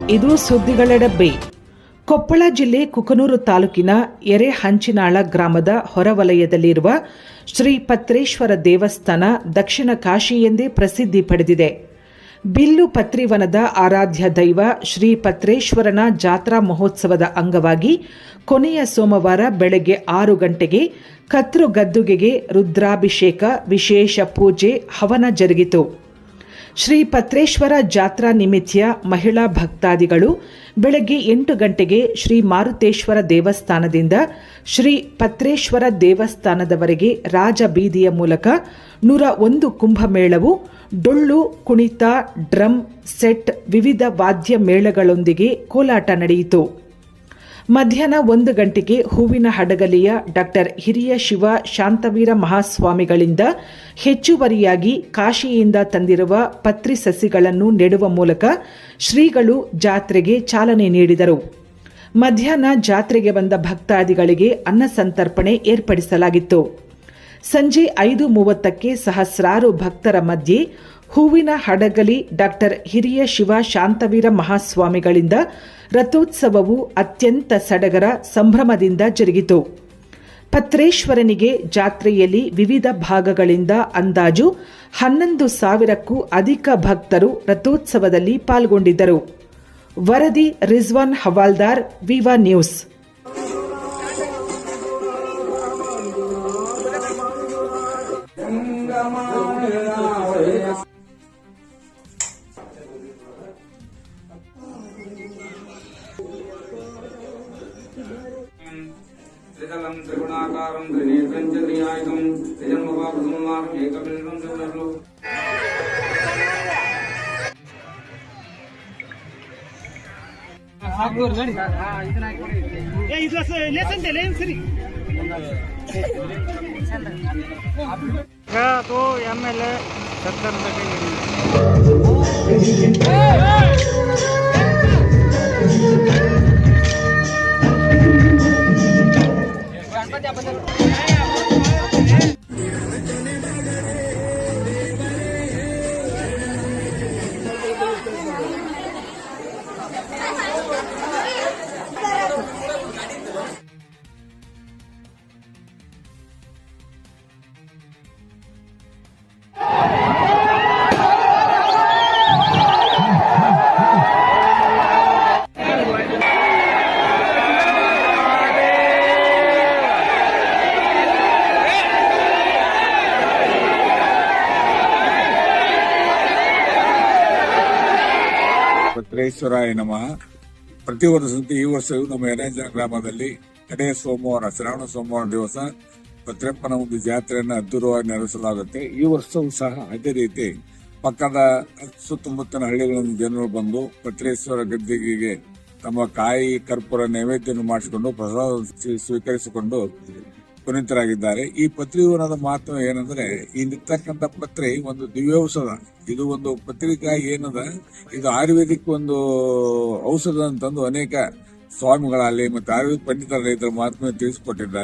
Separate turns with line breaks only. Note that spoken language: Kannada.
ಇದು ಸುದ್ದಿಗಳ ಡಬ್ಬಿ ಕೊಪ್ಪಳ ಜಿಲ್ಲೆ ಕುಕನೂರು ತಾಲೂಕಿನ ಎರೆಹಂಚಿನಾಳ ಗ್ರಾಮದ ಹೊರವಲಯದಲ್ಲಿರುವ ಶ್ರೀ ಪತ್ರೇಶ್ವರ ದೇವಸ್ಥಾನ ದಕ್ಷಿಣ ಕಾಶಿ ಎಂದೇ ಪ್ರಸಿದ್ಧಿ ಪಡೆದಿದೆ. ಬಿಲ್ಲು ಪತ್ರಿವನದ ಆರಾಧ್ಯ ದೈವ ಶ್ರೀ ಪತ್ರೇಶ್ವರನ ಜಾತ್ರಾ ಮಹೋತ್ಸವದ ಅಂಗವಾಗಿ ಕೊನೆಯ ಸೋಮವಾರ ಬೆಳಗ್ಗೆ ಆರು ಗಂಟೆಗೆ ಕತ್ರು ಗದ್ದುಗೆಗೆ ರುದ್ರಾಭಿಷೇಕ, ವಿಶೇಷ ಪೂಜೆ, ಹವನ ಜರುಗಿತು. ಶ್ರೀ ಪತ್ರೇಶ್ವರ ಜಾತ್ರಾ ನಿಮಿತ್ಯ ಮಹಿಳಾ ಭಕ್ತಾದಿಗಳು ಬೆಳಗ್ಗೆ ಎಂಟು ಗಂಟೆಗೆ ಶ್ರೀ ಮಾರುತೇಶ್ವರ ದೇವಸ್ಥಾನದಿಂದ ಶ್ರೀ ಪತ್ರೇಶ್ವರ ದೇವಸ್ಥಾನದವರೆಗೆ ರಾಜಬೀದಿಯ ಮೂಲಕ ನೂರ ಒಂದು ಕುಂಭಮೇಳವು ಡೊಳ್ಳು, ಕುಣಿತ, ಡ್ರಮ್, ಸೆಟ್, ವಿವಿಧ ವಾದ್ಯ ಮೇಳಗಳೊಂದಿಗೆ ಕೋಲಾಟ ನಡೆಯಿತು. ಮಧ್ಯಾಹ್ನ ಒಂದು ಗಂಟೆಗೆ ಹೂವಿನ ಹಡಗಲಿಯ ಡಾಕ್ಟರ್ ಹಿರಿಯ ಶಿವ ಶಾಂತವೀರ ಮಹಾಸ್ವಾಮಿಗಳಿಂದ ಹೆಚ್ಚುವರಿಯಾಗಿ ಕಾಶಿಯಿಂದ ತಂದಿರುವ ಪತ್ರಿ ಸಸಿಗಳನ್ನು ನೆಡುವ ಮೂಲಕ ಶ್ರೀಗಳು ಜಾತ್ರೆಗೆ ಚಾಲನೆ ನೀಡಿದರು. ಮಧ್ಯಾಹ್ನ ಜಾತ್ರೆಗೆ ಬಂದ ಭಕ್ತಾದಿಗಳಿಗೆ ಅನ್ನ ಸಂತರ್ಪಣೆ ಏರ್ಪಡಿಸಲಾಗಿತ್ತು. ಸಂಜೆ ಐದು ಮೂವತ್ತಕ್ಕೆ ಸಹಸ್ರಾರು ಭಕ್ತರ ಮಧ್ಯೆ ಹೂವಿನ ಹಡಗಲಿ ಡಾಕ್ಟರ್ ಹಿರಿಯ ಶಿವ ಶಾಂತವೀರ ಮಹಾಸ್ವಾಮಿಗಳಿಂದ ರಥೋತ್ಸವವು ಅತ್ಯಂತ ಸಡಗರ ಸಂಭ್ರಮದಿಂದ ಜರುಗಿತು. ಪತ್ರೇಶ್ವರನಿಗೆ ಜಾತ್ರೆಯಲ್ಲಿ ವಿವಿಧ ಭಾಗಗಳಿಂದ ಅಂದಾಜು ಹನ್ನೊಂದು ಸಾವಿರಕ್ಕೂ ಅಧಿಕ ಭಕ್ತರು ರಥೋತ್ಸವದಲ್ಲಿ ಪಾಲ್ಗೊಂಡಿದ್ದರು. ವರದಿ ರಿಜ್ವಾನ್ ಹವಾಲ್ದಾರ್, ವಿವಾ ನ್ಯೂಸ್.
त्रितलं त्रिगुणाकारं त्रिनेत्रं च त्रियायुधं त्रिजन्मपापसंहारम् एकबिन्दुं च
ಏ ಇದು ಲೇಸನ್ ಲೇನ್ ಸರಿ तो एम एल ए सत्तर Yeah.
ಪತ್ರೇಶ್ವರಾಯ ನಮಃ. ಪ್ರತಿ ವರ್ಷದಂತೆ ಈ ವರ್ಷವೂ ನಮ್ಮ ಎರೇಂಜನ ಗ್ರಾಮದಲ್ಲಿ ಕಡೆಯ ಸೋಮವಾರ, ಶ್ರಾವಣ ಸೋಮವಾರ ದಿವಸ ಭದ್ರಪ್ಪನ ಒಂದು ಜಾತ್ರೆಯನ್ನು ಅದ್ದೂರವಾಗಿ ನಡೆಸಲಾಗುತ್ತೆ. ಈ ವರ್ಷವೂ ಸಹ ಅದೇ ರೀತಿ ಪಕ್ಕದ ಸುತ್ತಮುತ್ತಲಿನ ಹಳ್ಳಿಗಳಿಂದ ಜನರು ಬಂದು ಪತ್ರೇಶ್ವರ ಗದ್ದಿಗೆಗೆ ತಮ್ಮ ಕಾಯಿ ಕರ್ಪೂರ ನೈವೇದ್ಯವನ್ನು ಮಾಡಿಸಿಕೊಂಡು ಪ್ರಸಾದ ಸ್ವೀ- ಸ್ವೀಕರಿಸಿಕೊಂಡು ಪುನೀತರಾಗಿದ್ದಾರೆ ಈ ಪತ್ರಿವನದ ಮಾತು ಏನಂದ್ರೆ ಇಲ್ಲಿರ್ತಕ್ಕಂಥ ಪತ್ರಿ ಒಂದು ದಿವ್ಯೌಷಧ ಇದು ಒಂದು ಪತ್ರಿಕಾ ಏನದ, ಇದು ಆಯುರ್ವೇದಿಕ್ ಒಂದು ಔಷಧ ಅಂತಂದು ಅನೇಕ ಸ್ವಾಮಿಗಳಲ್ಲಿ ಮತ್ತು ಆಯುರ್ವೇದ ಪಂಡಿತರ ರೈತರ ಮಾತನ್ನು ತಿಳಿಸಿಕೊಟ್ಟಿದ್ದಾರೆ.